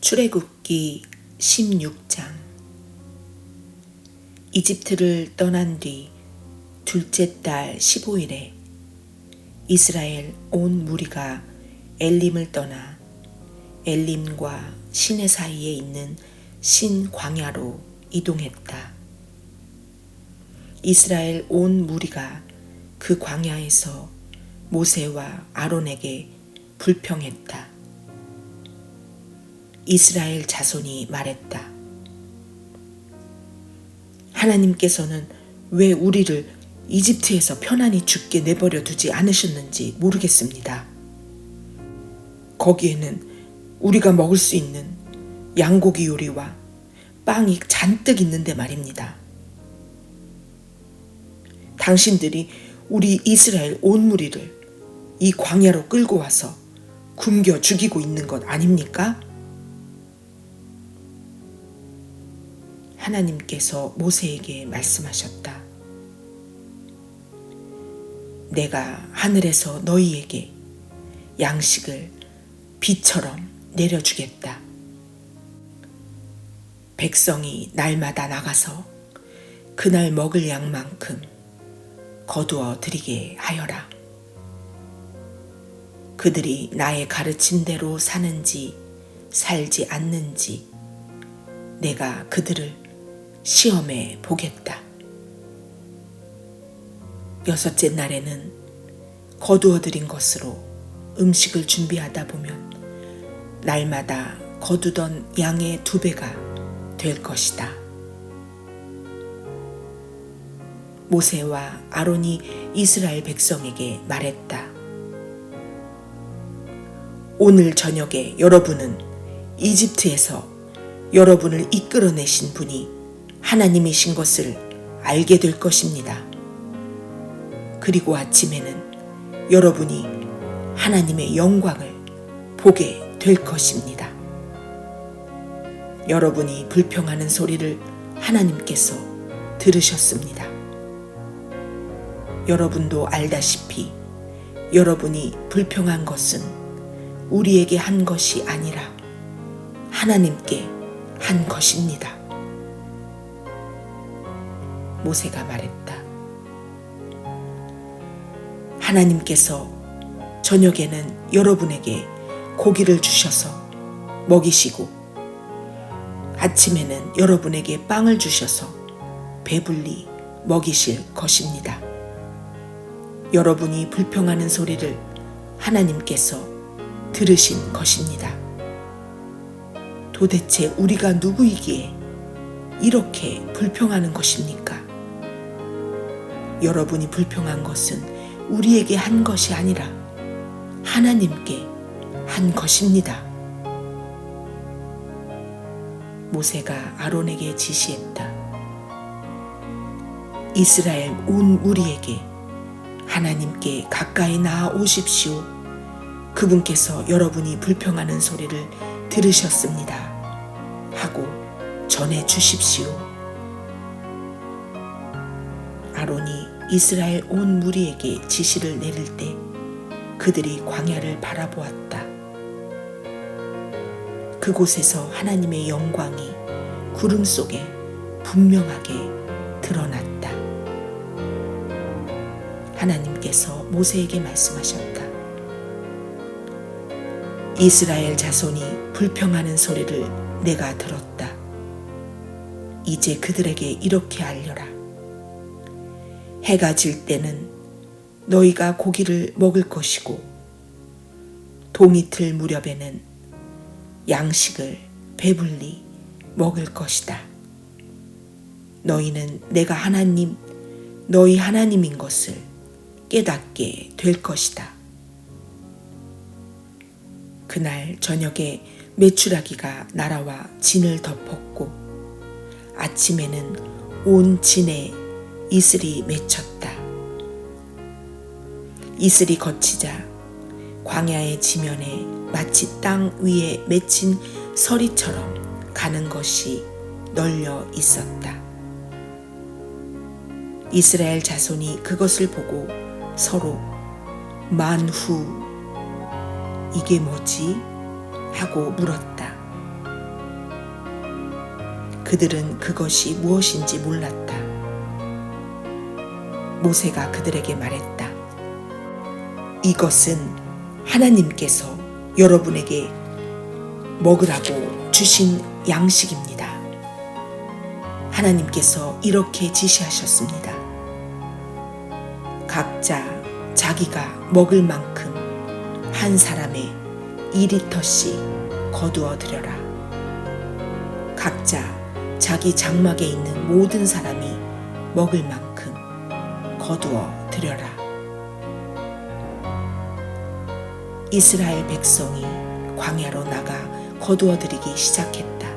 출애굽기 16장 이집트를 떠난 뒤 둘째 달 15일에 이스라엘 온 무리가 엘림을 떠나 엘림과 시내 사이에 있는 신 광야로 이동했다. 이스라엘 온 무리가 그 광야에서 모세와 아론에게 불평했다. 이스라엘 자손이 말했다. 하나님께서는 왜 우리를 이집트에서 편안히 죽게 내버려 두지 않으셨는지 모르겠습니다. 거기에는 우리가 먹을 수 있는 양고기 요리와 빵이 잔뜩 있는데 말입니다. 당신들이 우리 이스라엘 온 무리를 이 광야로 끌고 와서 굶겨 죽이고 있는 것 아닙니까? 하나님께서 모세에게 말씀하셨다. 내가 하늘에서 너희에게 양식을 비처럼 내려주겠다. 백성이 날마다 나가서 그날 먹을 양만큼 거두어 드리게 하여라. 그들이 나의 가르친 대로 사는지 살지 않는지 내가 그들을 시험해 보겠다. 여섯째 날에는 거두어들인 것으로 음식을 준비하다 보면 날마다 거두던 양의 두 배가 될 것이다. 모세와 아론이 이스라엘 백성에게 말했다. 오늘 저녁에 여러분은 이집트에서 여러분을 이끌어내신 분이 하나님이신 것을 알게 될 것입니다. 그리고 아침에는 여러분이 하나님의 영광을 보게 될 것입니다. 여러분이 불평하는 소리를 하나님께서 들으셨습니다. 여러분도 알다시피 여러분이 불평한 것은 우리에게 한 것이 아니라 하나님께 한 것입니다. 모세가 말했다. 하나님께서 저녁에는 여러분에게 고기를 주셔서 먹이시고 아침에는 여러분에게 빵을 주셔서 배불리 먹이실 것입니다. 여러분이 불평하는 소리를 하나님께서 들으신 것입니다. 도대체 우리가 누구이기에 이렇게 불평하는 것입니까? 여러분이 불평한 것은 우리에게 한 것이 아니라 하나님께 한 것입니다. 모세가 아론에게 지시했다. 이스라엘 온 무리에게 하나님께 가까이 나아 오십시오. 그분께서 여러분이 불평하는 소리를 들으셨습니다. 하고 전해 주십시오. 아론이 이스라엘 온 무리에게 지시를 내릴 때 그들이 광야를 바라보았다. 그곳에서 하나님의 영광이 구름 속에 분명하게 드러났다. 하나님께서 모세에게 말씀하셨다. 이스라엘 자손이 불평하는 소리를 내가 들었다. 이제 그들에게 이렇게 알려라. 해가 질 때는 너희가 고기를 먹을 것이고 동이틀 무렵에는 양식을 배불리 먹을 것이다. 너희는 내가 하나님, 너희 하나님인 것을 깨닫게 될 것이다. 그날 저녁에 메추라기가 날아와 진을 덮었고 아침에는 온 진에 이슬이 맺혔다. 이슬이 거치자 광야의 지면에 마치 땅 위에 맺힌 서리처럼 가는 것이 널려 있었다. 이스라엘 자손이 그것을 보고 서로 만후 이게 뭐지? 하고 물었다. 그들은 그것이 무엇인지 몰랐다. 모세가 그들에게 말했다. 이것은 하나님께서 여러분에게 먹으라고 주신 양식입니다. 하나님께서 이렇게 지시하셨습니다. 각자 자기가 먹을 만큼 한 사람의 2리터씩 거두어 드려라. 각자 자기 장막에 있는 모든 사람이 먹을 만큼 거두어 드려라. 이스라엘 백성이 광야로 나가 거두어 드리기 시작했다.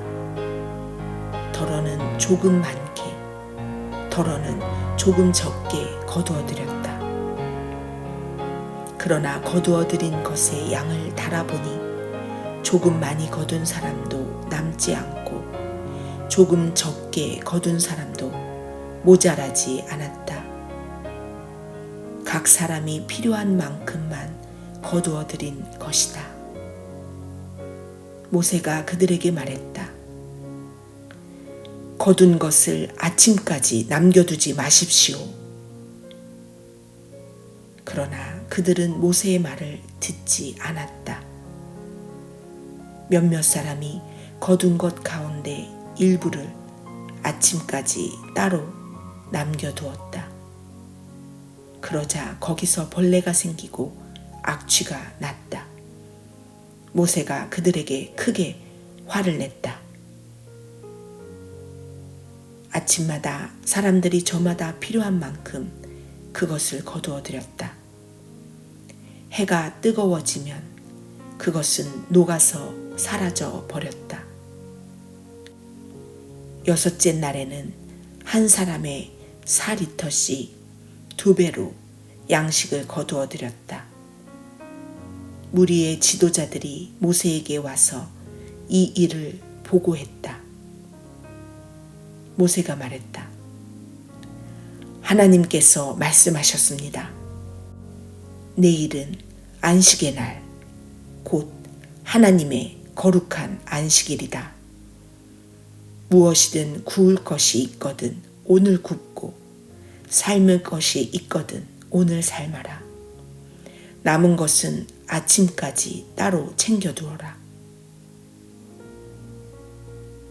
덜어는 조금 많게, 덜어는 조금 적게 거두어 드렸다. 그러나 거두어 드린 것의 양을 달아보니 조금 많이 거둔 사람도 남지 않고 조금 적게 거둔 사람도 모자라지 않았다. 각 사람이 필요한 만큼만 거두어 드린 것이다. 모세가 그들에게 말했다. 거둔 것을 아침까지 남겨두지 마십시오. 그러나 그들은 모세의 말을 듣지 않았다. 몇몇 사람이 거둔 것 가운데 일부를 아침까지 따로 남겨두었다. 그러자 거기서 벌레가 생기고 악취가 났다. 모세가 그들에게 크게 화를 냈다. 아침마다 사람들이 저마다 필요한 만큼 그것을 거두어 드렸다. 해가 뜨거워지면 그것은 녹아서 사라져 버렸다. 여섯째 날에는 한 사람의 4리터씩 두 배로 양식을 거두어 드렸다. 무리의 지도자들이 모세에게 와서 이 일을 보고했다. 모세가 말했다. 하나님께서 말씀하셨습니다. 내일은 안식의 날, 곧 하나님의 거룩한 안식일이다. 무엇이든 구울 것이 있거든 오늘 굽고 삶을 것이 있거든 오늘 삶아라. 남은 것은 아침까지 따로 챙겨두어라.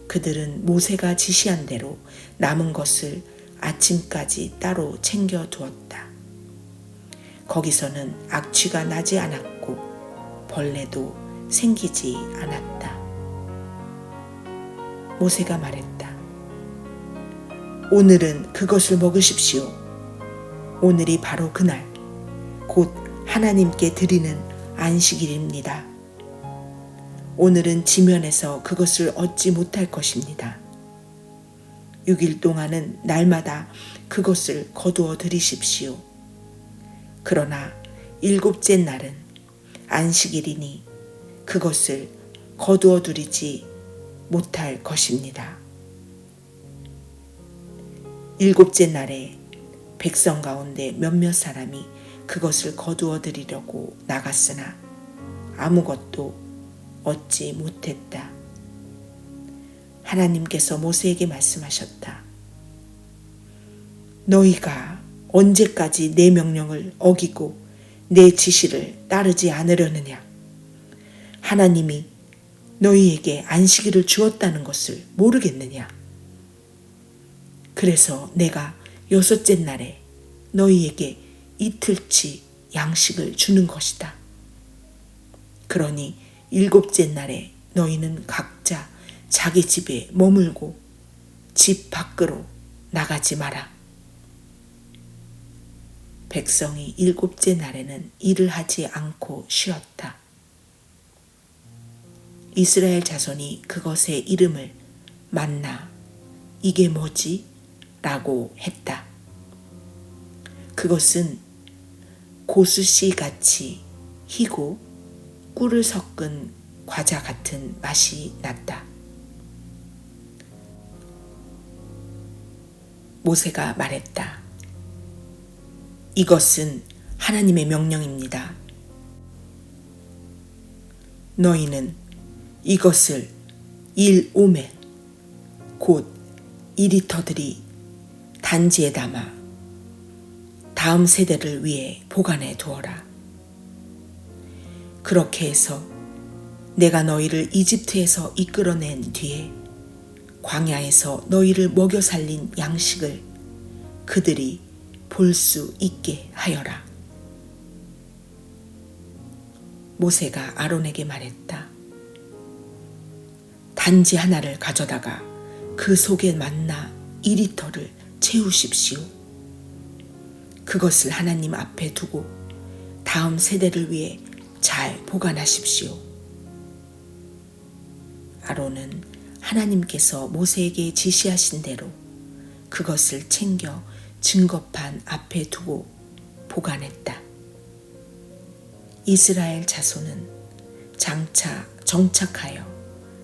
그들은 모세가 지시한 대로 남은 것을 아침까지 따로 챙겨두었다. 거기서는 악취가 나지 않았고 벌레도 생기지 않았다. 모세가 말했다. 오늘은 그것을 먹으십시오. 오늘이 바로 그날, 곧 하나님께 드리는 안식일입니다. 오늘은 지면에서 그것을 얻지 못할 것입니다. 6일 동안은 날마다 그것을 거두어 드리십시오. 그러나 일곱째 날은 안식일이니 그것을 거두어 드리지 못할 것입니다. 일곱째 날에 백성 가운데 몇몇 사람이 그것을 거두어 드리려고 나갔으나 아무것도 얻지 못했다. 하나님께서 모세에게 말씀하셨다. 너희가 언제까지 내 명령을 어기고 내 지시를 따르지 않으려느냐? 하나님이 너희에게 안식일을 주었다는 것을 모르겠느냐? 그래서 내가 여섯째 날에 너희에게 이틀치 양식을 주는 것이다. 그러니 일곱째 날에 너희는 각자 자기 집에 머물고 집 밖으로 나가지 마라. 백성이 일곱째 날에는 일을 하지 않고 쉬었다. 이스라엘 자손이 그것의 이름을 만나 이게 뭐지? 라고 했다. 그것은 고수씨 같이 희고 꿀을 섞은 과자 같은 맛이 났다. 모세가 말했다. 이것은 하나님의 명령입니다. 너희는 이것을 일 오멜, 곧이 리터들이 단지에 담아 다음 세대를 위해 보관해 두어라. 그렇게 해서 내가 너희를 이집트에서 이끌어낸 뒤에 광야에서 너희를 먹여 살린 양식을 그들이 볼 수 있게 하여라. 모세가 아론에게 말했다. 단지 하나를 가져다가 그 속에 만나 2리터를 채우십시오. 그것을 하나님 앞에 두고 다음 세대를 위해 잘 보관하십시오. 아론은 하나님께서 모세에게 지시하신 대로 그것을 챙겨 증거판 앞에 두고 보관했다. 이스라엘 자손은 장차 정착하여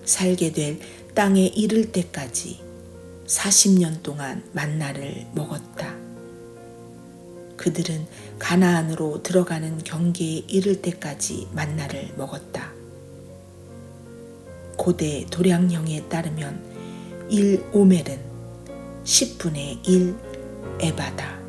살게 될 땅에 이를 때까지 40년 동안 만나를 먹었다. 그들은 가나안으로 들어가는 경계에 이를 때까지 만나를 먹었다. 고대 도량형에 따르면 1 오멜은 10분의 1 에바다.